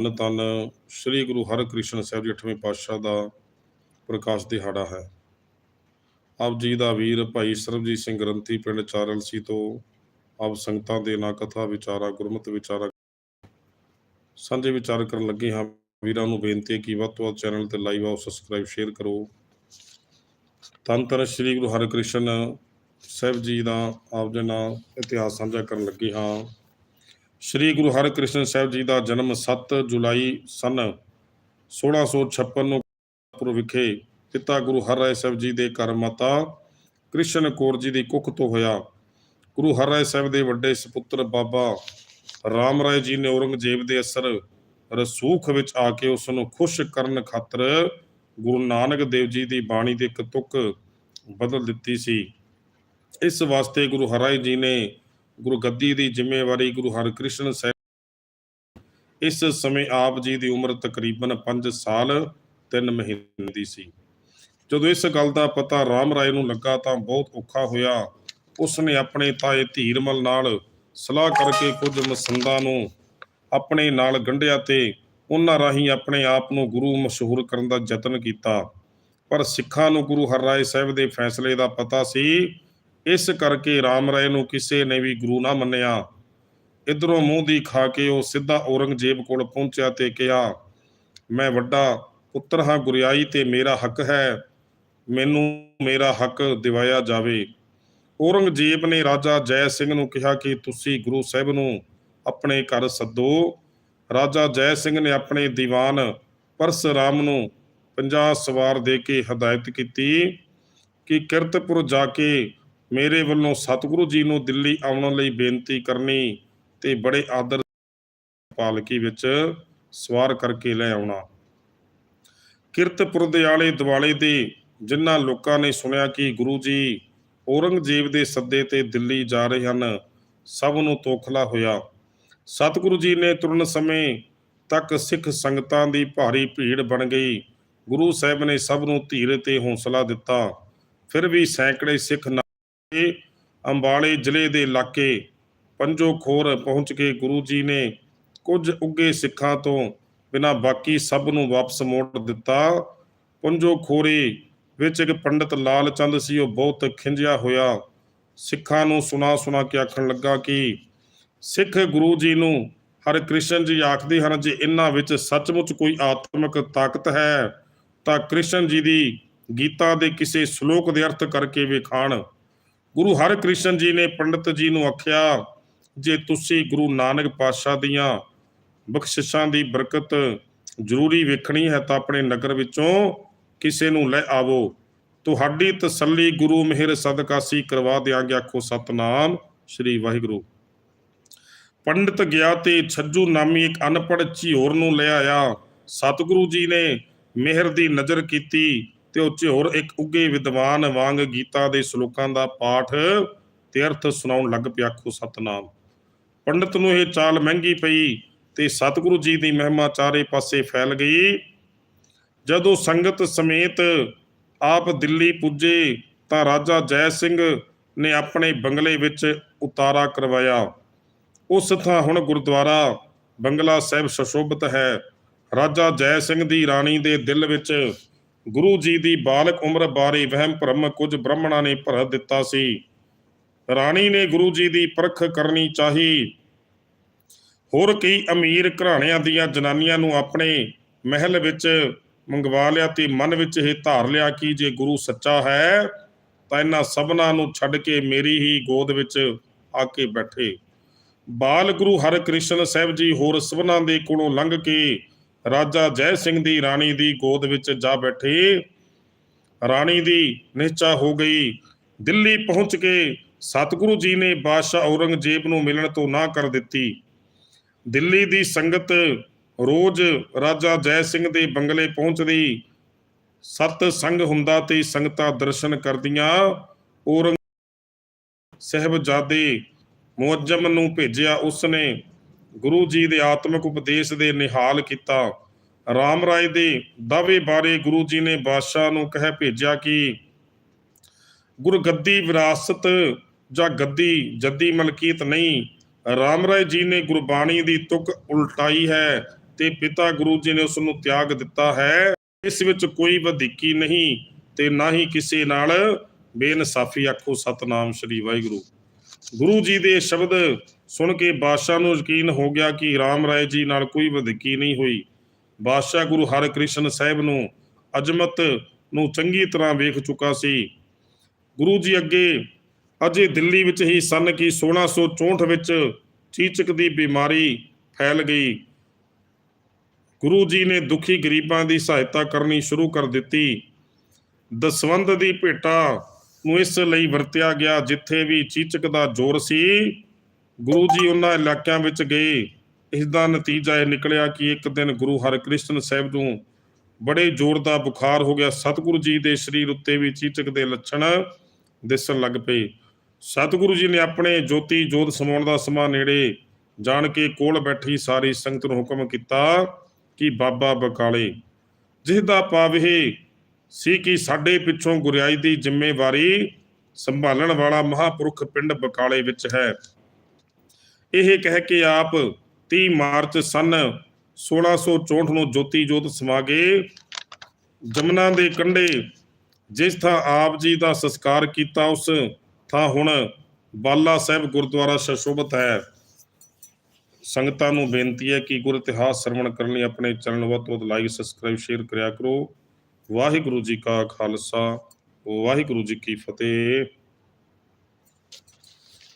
ਧੰਨ ਧੰਨ ਸ੍ਰੀ ਗੁਰੂ ਹਰਿਕ੍ਰਿਸ਼ਨ ਸਾਹਿਬ ਜੀ 8ਵੇਂ ਪਾਤਸ਼ਾਹ ਦਾ ਪ੍ਰਕਾਸ਼ ਦਿਹਾੜਾ ਹੈ। ਆਪ ਜੀ ਦਾ ਵੀਰ ਭਾਈ ਸਰਬਜੀਤ ਸਿੰਘ ਗ੍ਰੰਥੀ ਪਿੰਡ ਚਾਰਲਸੀ ਤੋਂ ਆਪ ਸੰਗਤਾਂ ਦੇ ਨਾਲ ਕਥਾ ਵਿਚਾਰਾ, ਗੁਰਮਤਿ ਵਿਚਾਰਾ ਸਾਂਝੇ ਵਿਚਾਰ ਕਰਨ ਲੱਗੇ ਹਾਂ। ਵੀਰਾਂ ਨੂੰ ਬੇਨਤੀ ਹੈ ਕਿ ਵੱਧ ਤੋਂ ਵੱਧ ਚੈਨਲ ਤੇ ਲਾਈਵ ਆਓ, ਸਬਸਕ੍ਰਾਈਬ, ਸ਼ੇਅਰ ਕਰੋ। ਧੰਨ ਧੰਨ ਸ੍ਰੀ ਗੁਰੂ ਹਰਿਕ੍ਰਿਸ਼ਨ ਸਾਹਿਬ ਜੀ ਦਾ ਆਪ ਦੇ ਨਾਲ ਇਤਿਹਾਸ ਸਾਂਝਾ ਕਰਨ ਲੱਗੇ ਹਾਂ। ਸ੍ਰੀ ਗੁਰੂ ਹਰਿਕ੍ਰਿਸ਼ਨ ਸਾਹਿਬ ਜੀ ਦਾ ਜਨਮ 7 ਜੁਲਾਈ ਸਨ 1656 ਨੂੰ ਪੁਰ ਵਿਖੇ ਪਿਤਾ ਗੁਰੂ ਹਰਿਰਾਏ ਸਾਹਿਬ ਜੀ ਦੇ ਘਰ ਮਾਤਾ ਕ੍ਰਿਸ਼ਨ ਕੌਰ ਜੀ ਦੀ ਕੁੱਖ ਤੋਂ ਹੋਇਆ। ਗੁਰੂ ਹਰਿਰਾਏ ਸਾਹਿਬ ਦੇ ਵੱਡੇ ਸੁਪੁੱਤਰ ਬਾਬਾ ਰਾਮ ਰਾਏ ਜੀ ਨੇ ਔਰੰਗਜ਼ੇਬ ਦੇ ਅਸਰ ਰਸੂਖ ਵਿੱਚ ਆ ਕੇ ਉਸ ਨੂੰ ਖੁਸ਼ ਕਰਨ ਖਾਤਰ ਗੁਰੂ ਨਾਨਕ ਦੇਵ ਜੀ ਦੀ ਬਾਣੀ ਦੇ ਇੱਕ ਤੁਕ ਬਦਲ ਦਿੱਤੀ ਸੀ। ਇਸ ਵਾਸਤੇ ਗੁਰੂ ਹਰਿਰਾਏ ਜੀ ਨੇ ਗੁਰੂ ਗੱਦੀ ਦੀ ਜ਼ਿੰਮੇਵਾਰੀ ਗੁਰੂ ਹਰਿਕ੍ਰਿਸ਼ਨ ਸਾਹਿਬ ਇਸ ਸਮੇਂ ਆਪ ਜੀ ਦੀ ਉਮਰ ਤਕਰੀਬਨ 5 ਸਾਲ 3 ਮਹੀਨੇ ਦੀ ਸੀ। ਜਦੋਂ ਇਸ ਗੱਲ ਦਾ ਪਤਾ ਰਾਮ ਰਾਏ ਨੂੰ ਲੱਗਾ ਤਾਂ ਬਹੁਤ ਔਖਾ ਹੋਇਆ। ਉਸ ਨੇ ਆਪਣੇ ਤਾਏ ਧੀਰਮਲ ਨਾਲ ਸਲਾਹ ਕਰਕੇ ਕੁਝ ਮਸੰਦਾਂ ਨੂੰ ਆਪਣੇ ਨਾਲ ਗੰਢਿਆ ਤੇ ਉਹਨਾਂ ਰਾਹੀਂ ਆਪਣੇ ਆਪ ਨੂੰ ਗੁਰੂ ਮਸ਼ਹੂਰ ਕਰਨ ਦਾ ਯਤਨ ਕੀਤਾ। ਪਰ ਸਿੱਖਾਂ ਨੂੰ ਗੁਰੂ ਹਰਿਰਾਏ ਸਾਹਿਬ ਦੇ ਫੈਸਲੇ ਦਾ ਪਤਾ ਸੀ ਇਸ ਕਰਕੇ ਰਾਮ ਰਾਏ ਨੂੰ ਕਿਸੇ ਨੇ ਵੀ ਗੁਰੂ ਨਾ ਮੰਨਿਆ। ਇਧਰੋਂ ਮੂੰਹ ਦੀ ਖਾ ਕੇ ਉਹ ਸਿੱਧਾ ਔਰੰਗਜ਼ੇਬ ਕੋਲ ਪਹੁੰਚਿਆ ਤੇ ਕਿਹਾ, ਮੈਂ ਵੱਡਾ ਪੁੱਤਰ ਹਾਂ, ਗੁਰਿਆਈ, ਤੇ ਮੇਰਾ ਹੱਕ ਹੈ। ਮੈਨੂੰ ਮੇਰਾ ਹੱਕ ਦਿਵਾਇਆ ਜਾਵੇ। ਔਰੰਗਜ਼ੇਬ ਨੇ ਰਾਜਾ ਜੈ ਸਿੰਘ ਨੂੰ ਕਿਹਾ ਕਿ ਤੁਸੀਂ ਗੁਰੂ ਸਾਹਿਬ ਨੂੰ ਆਪਣੇ ਘਰ ਸੱਦੋ। ਰਾਜਾ ਜੈ ਸਿੰਘ ਨੇ ਆਪਣੇ ਦੀਵਾਨ ਪਰਸਰਾਮ ਨੂੰ 50 ਸਵਾਰ ਦੇ ਕੇ ਹਦਾਇਤ ਕੀਤੀ ਕਿ ਕਿਰਤਪੁਰ ਜਾ ਕੇ ਮੇਰੇ ਵੱਲੋਂ ਸਤਿਗੁਰੂ ਜੀ ਨੂੰ ਦਿੱਲੀ ਆਉਣ ਲਈ ਬੇਨਤੀ ਕਰਨੀ ਤੇ ਬੜੇ ਆਦਰ ਪਾਲਕੀ ਵਿੱਚ ਸਵਾਰ ਕਰਕੇ ਲੈ ਆਉਣਾ। ਕਿਰਤਪੁਰ ਦੇ ਆਲੇ ਦੁਆਲੇ ਦੇ ਜਿਨ੍ਹਾਂ ਲੋਕਾਂ ਨੇ ਸੁਣਿਆ ਕਿ ਗੁਰੂ ਜੀ ਔਰੰਗਜ਼ੇਬ ਦੇ ਸੱਦੇ ਤੇ ਦਿੱਲੀ ਜਾ ਰਹੇ ਹਨ, ਸਭ ਨੂੰ ਤੋਖਲਾ ਹੋਇਆ। ਸਤਿਗੁਰੂ ਜੀ ਨੇ ਤੁਰਨ ਸਮੇਂ ਤੱਕ ਸਿੱਖ ਸੰਗਤਾਂ ਦੀ ਭਾਰੀ ਭੀੜ ਬਣ ਗਈ। ਗੁਰੂ ਸਾਹਿਬ ਨੇ ਸਭ ਨੂੰ ਧੀਰ ਤੇ ਹੌਸਲਾ ਦਿੱਤਾ। ਫਿਰ ਵੀ ਸੈਂਕੜੇ ਸਿੱਖ ਇਹ ਅੰਬਾਲੇ ਜ਼ਿਲ੍ਹੇ ਦੇ ਇਲਾਕੇ ਪੰਜੋ ਖੋਰ ਪਹੁੰਚ ਕੇ ਗੁਰੂ ਜੀ ਨੇ ਕੁਝ ਉੱਗੇ ਸਿੱਖਾਂ ਤੋਂ ਬਿਨਾਂ ਬਾਕੀ ਸਭ ਨੂੰ ਵਾਪਸ ਮੋੜ ਦਿੱਤਾ। ਪੰਜੋਖੋਰੇ ਵਿੱਚ ਇੱਕ ਪੰਡਤ ਲਾਲ ਚੰਦ ਸੀ, ਉਹ ਬਹੁਤ ਖਿੰਝਿਆ ਹੋਇਆ ਸਿੱਖਾਂ ਨੂੰ ਸੁਣਾ ਸੁਣਾ ਕੇ ਆਖਣ ਲੱਗਾ ਕਿ ਸਿੱਖ ਗੁਰੂ ਜੀ ਨੂੰ ਹਰ ਕ੍ਰਿਸ਼ਨ ਜੀ ਆਖਦੇ ਹਨ, ਜੇ ਇਹਨਾਂ ਵਿੱਚ ਸੱਚਮੁੱਚ ਕੋਈ ਆਤਮਿਕ ਤਾਕਤ ਹੈ, ਤਾਂ ਕ੍ਰਿਸ਼ਨ ਜੀ ਦੀ ਗੀਤਾ ਦੇ ਕਿਸੇ ਸ਼ਲੋਕ ਦੇ ਅਰਥ ਕਰਕੇ ਵਿਖਾਣ। ਗੁਰੂ ਹਰਿਕ੍ਰਿਸ਼ਨ ਜੀ ਨੇ ਪੰਡਤ ਜੀ ਨੂੰ ਆਖਿਆ, ਜੇ ਤੁਸੀਂ ਗੁਰੂ ਨਾਨਕ ਪਾਤਸ਼ਾਹ ਦੀਆਂ ਬਖਸ਼ਿਸ਼ਾਂ ਦੀ ਬਰਕਤ ਜ਼ਰੂਰੀ ਵੇਖਣੀ ਹੈ ਤਾਂ ਆਪਣੇ ਨਗਰ ਵਿੱਚੋਂ ਕਿਸੇ ਨੂੰ ਲੈ ਆਵੋ। ਤੁਹਾਡੀ ਤਸੱਲੀ ਗੁਰੂ ਮਿਹਰ ਸਦਕਾਸੀ ਕਰਵਾ ਦਿਆਂਗੇ, ਆਖੋ ਸਤਨਾਮ ਸ੍ਰੀ ਵਾਹਿਗੁਰੂ। ਪੰਡਤ ਗਿਆ ਤੇ ਛੱਜੂ ਨਾਮੀ ਇੱਕ ਅਨਪੜ੍ਹ ਝਿਓਰ ਨੂੰ ਲੈ ਆਇਆ। ਸਤਿਗੁਰੂ ਜੀ ਨੇ ਮਿਹਰ ਦੀ ਨਜ਼ਰ ਕੀਤੀ। ਤੇ ਉਹ ਝਿਓਰ ਇੱਕ ਉੱਗੇ ਵਿਦਵਾਨ ਵਾਂਗ ਗੀਤਾ ਦੇ ਸ਼ਲੋਕਾਂ ਦਾ ਪਾਠ ਤੇ ਅਰਥ ਸੁਣਾਉਣ ਲੱਗ ਪਿਆ ਖੋ ਸਤਨਾਮ। ਪੰਡਤ ਨੂੰ ਇਹ ਚਾਲ ਮਹਿੰਗੀ ਪਈ ਤੇ ਸਤਿਗੁਰੂ ਜੀ ਦੀ ਮਹਿਮਾ ਚਾਰੇ ਪਾਸੇ ਫੈਲ ਗਈ। ਜਦੋਂ ਸੰਗਤ ਸਮੇਤ ਆਪ ਦਿੱਲੀ ਪੁੱਜੇ ਤਾਂ ਰਾਜਾ ਜੈ ਸਿੰਘ ਨੇ ਆਪਣੇ ਬੰਗਲੇ ਵਿੱਚ ਉਤਾਰਾ ਕਰਵਾਇਆ। ਉਸ ਥਾਂ ਹੁਣ ਗੁਰਦੁਆਰਾ ਬੰਗਲਾ ਸਾਹਿਬ ਸੁਸ਼ੋਭਿਤ ਹੈ। ਰਾਜਾ ਜੈ ਸਿੰਘ ਦੀ ਰਾਣੀ ਦੇ ਦਿਲ ਵਿੱਚ ਗੁਰੂ ਜੀ ਦੀ ਬਾਲਕ ਉਮਰ ਬਾਰੇ ਵਹਿਮ ਭਰਮ ਕੁਝ ਬ੍ਰਾਹਮਣਾਂ ਨੇ ਭਰ ਦਿੱਤਾ ਸੀ। ਰਾਣੀ ਨੇ ਗੁਰੂ ਜੀ ਦੀ ਪਰਖ ਕਰਨੀ ਚਾਹੀ। ਹੋਰ ਕਈ ਅਮੀਰ ਘਰਾਣਿਆਂ ਦੀਆਂ ਜਨਾਨੀਆਂ ਨੂੰ ਆਪਣੇ ਮਹਿਲ ਵਿੱਚ ਮੰਗਵਾ ਲਿਆ ਤੇ ਮਨ ਵਿੱਚ ਇਹ ਧਾਰ ਲਿਆ ਕਿ ਜੇ ਗੁਰੂ ਸੱਚਾ ਹੈ, ਤਾਂ ਇਹਨਾਂ ਸਭਨਾਂ ਨੂੰ ਛੱਡ ਕੇ ਮੇਰੀ ਹੀ ਗੋਦ ਵਿੱਚ ਆ ਕੇ ਬੈਠੇ। ਬਾਲ ਗੁਰੂ ਹਰਿਕ੍ਰਿਸ਼ਨ ਸਾਹਿਬ ਜੀ ਹੋਰ ਸਭਨਾਂ ਦੇ ਕੋਲੋਂ ਲੰਘ ਕੇ ਰਾਜਾ ਜੈ ਸਿੰਘ ਦੀ ਰਾਣੀ ਦੀ ਗੋਦ ਵਿੱਚ ਜਾ ਬੈਠੇ। ਰਾਣੀ ਦੀ ਨਿਹਚਾ ਹੋ ਗਈ। ਦਿੱਲੀ ਪਹੁੰਚ ਕੇ ਸਤਿਗੁਰੂ ਜੀ ਨੇ ਬਾਦਸ਼ਾਹ ਔਰੰਗਜ਼ੇਬ ਨੂੰ ਮਿਲਣ ਤੋਂ ਨਾ ਕਰ ਦਿੱਤੀ। ਦਿੱਲੀ ਦੀ ਸੰਗਤ ਰੋਜ਼ ਰਾਜਾ ਜੈ ਸਿੰਘ ਦੇ ਬੰਗਲੇ ਪਹੁੰਚਦੀ। ਸਤ ਸੰਗ ਹੁੰਦਾ ਤੇ ਸੰਗਤਾਂ ਦਰਸ਼ਨ ਕਰਦੀਆਂ। ਔਰੰਗ ਸਹਿਬਜ਼ਾਦੇ ਮੁਅੱਜਮ ਨੂੰ ਭੇਜਿਆ ਉਸਨੇ। ਗੁਰੂ ਜੀ ਦੇ ਆਤਮਿਕ ਉਪਦੇਸ਼ ਦੇ ਨਿਹਾਲ ਕੀਤਾ। ਰਾਮ ਰਾਏ ਦੇ ਦਾਅਵੇ ਬਾਰੇ ਗੁਰੂ ਜੀ ਨੇ ਬਾਦਸ਼ਾਹ ਨੂੰ ਕਹਿ ਭੇਜਿਆ ਕਿ ਗੁਰਗੱਦੀ ਵਿਰਾਸਤ ਜਾਂ ਗੱਦੀ ਜੱਦੀ ਮਲਕੀਤ ਨਹੀਂ। ਰਾਮ ਰਾਏ ਜੀ ਨੇ ਗੁਰਬਾਣੀ ਦੀ ਤੁਕ ਉਲਟਾਈ ਹੈ ਤੇ ਪਿਤਾ ਗੁਰੂ ਜੀ ਨੇ ਉਸ ਨੂੰ ਤਿਆਗ ਦਿੱਤਾ ਹੈ। ਇਸ ਵਿੱਚ ਕੋਈ ਵਧੀਕੀ ਨਹੀਂ ਤੇ ਨਾ ਹੀ ਕਿਸੇ ਨਾਲ ਬੇਇਨਸਾਫੀ ਆਖੋ ਸਤਨਾਮ ਸ੍ਰੀ ਵਾਹਿਗੁਰੂ। ਗੁਰੂ ਜੀ ਦੇ ਸ਼ਬਦ ਸੁਣ ਕੇ ਬਾਦਸ਼ਾਹ ਨੂੰ ਯਕੀਨ ਹੋ ਗਿਆ ਕਿ ਰਾਮ ਰਾਏ ਜੀ ਨਾਲ ਕੋਈ ਵਧੀਕੀ ਨਹੀਂ ਹੋਈ। ਬਾਦਸ਼ਾਹ ਗੁਰੂ ਹਰਿਕ੍ਰਿਸ਼ਨ ਸਾਹਿਬ ਨੂੰ ਅਜਮਤ ਨੂੰ ਚੰਗੀ ਤਰ੍ਹਾਂ ਵੇਖ ਚੁੱਕਾ ਸੀ। ਗੁਰੂ ਜੀ ਅੱਗੇ ਅਜੇ ਦਿੱਲੀ ਵਿੱਚ ਹੀ ਸਨ ਕਿ 1664 ਵਿੱਚ ਚੀਚਕ ਦੀ ਬਿਮਾਰੀ ਫੈਲ ਗਈ। ਗੁਰੂ ਜੀ ਨੇ ਦੁਖੀ ਗਰੀਬਾਂ ਦੀ ਸਹਾਇਤਾ ਕਰਨੀ ਸ਼ੁਰੂ ਕਰ ਦਿੱਤੀ। ਦਸਵੰਦ ਦੀ ਭੇਟਾ ਨੂੰ ਇਸ ਲਈ ਵਰਤਿਆ ਗਿਆ ਜਿੱਥੇ ਵੀ ਚੀਚਕ ਦਾ ਜ਼ੋਰ ਸੀ ਗੁਰੂ ਜੀ ਉਹਨਾਂ ਇਲਾਕਿਆਂ ਵਿੱਚ ਗਏ। ਇਸ ਦਾ ਨਤੀਜਾ ਇਹ ਨਿਕਲਿਆ ਕਿ ਇੱਕ ਦਿਨ ਗੁਰੂ ਹਰਿਕ੍ਰਿਸ਼ਨ ਸਾਹਿਬ ਨੂੰ ਬੜੇ ਜ਼ੋਰ ਦਾ ਬੁਖਾਰ ਹੋ ਗਿਆ। ਸਤਿਗੁਰੂ ਜੀ ਦੇ ਸਰੀਰ ਉੱਤੇ ਵੀ ਚੀਚਕ ਦੇ ਲੱਛਣ ਦਿਸਣ ਲੱਗ ਪਏ। ਸਤਿਗੁਰੂ ਜੀ ਨੇ ਆਪਣੇ ਜੋਤੀ ਜੋਤ ਸਮਾਉਣ ਦਾ ਸਮਾਂ ਨੇੜੇ ਜਾਣ ਕੇ ਕੋਲ ਬੈਠੀ ਸਾਰੀ ਸੰਗਤ ਨੂੰ ਹੁਕਮ ਕੀਤਾ ਕਿ ਬਾਬਾ ਬਕਾਲੇ ਜਿਸ ਦਾ ਭਾਵ ਇਹ ਸੀ ਕਿ ਸਾਡੇ ਪਿੱਛੋਂ ਗੁਰਿਆਈ ਦੀ ਜ਼ਿੰਮੇਵਾਰੀ ਸੰਭਾਲਣ ਵਾਲਾ ਮਹਾਪੁਰਖ ਪਿੰਡ ਬਕਾਲੇ ਵਿੱਚ ਹੈ। ਇਹ ਕਹਿ ਕੇ ਆਪ 30 ਮਾਰਚ ਸਨ 1664 ਨੂੰ ਜੋਤੀ ਜੋਤ ਸਮਾ ਗਏ ਜਮਨਾ ਦੇ ਕੰਢੇ ਜਿਸ ਥਾਂ ਆਪ ਜੀ ਦਾ ਸੰਸਕਾਰ ਕੀਤਾ, ਉਸ ਥਾਂ ਹੁਣ ਬਾਲਾ ਸਾਹਿਬ ਗੁਰਦੁਆਰਾ ਸ਼ਸ਼ੋਭਤ ਹੈ। ਸੰਗਤਾਂ ਨੂੰ ਬੇਨਤੀ ਹੈ ਕਿ ਗੁਰ ਇਤਿਹਾਸ ਸਰਵਣ ਕਰਨ ਲਈ ਆਪਣੇ ਚੈਨਲ ਵੱਧ ਤੋਂ ਵੱਧ ਲਾਈਕ, ਸਬਸਕ੍ਰਾਈਬ, ਸ਼ੇਅਰ ਕਰਿਆ ਕਰੋ। ਵਾਹਿਗੁਰੂ ਜੀ ਕਾ ਖਾਲਸਾ, ਵਾਹਿਗੁਰੂ ਜੀ ਕੀ ਫਤਿਹ।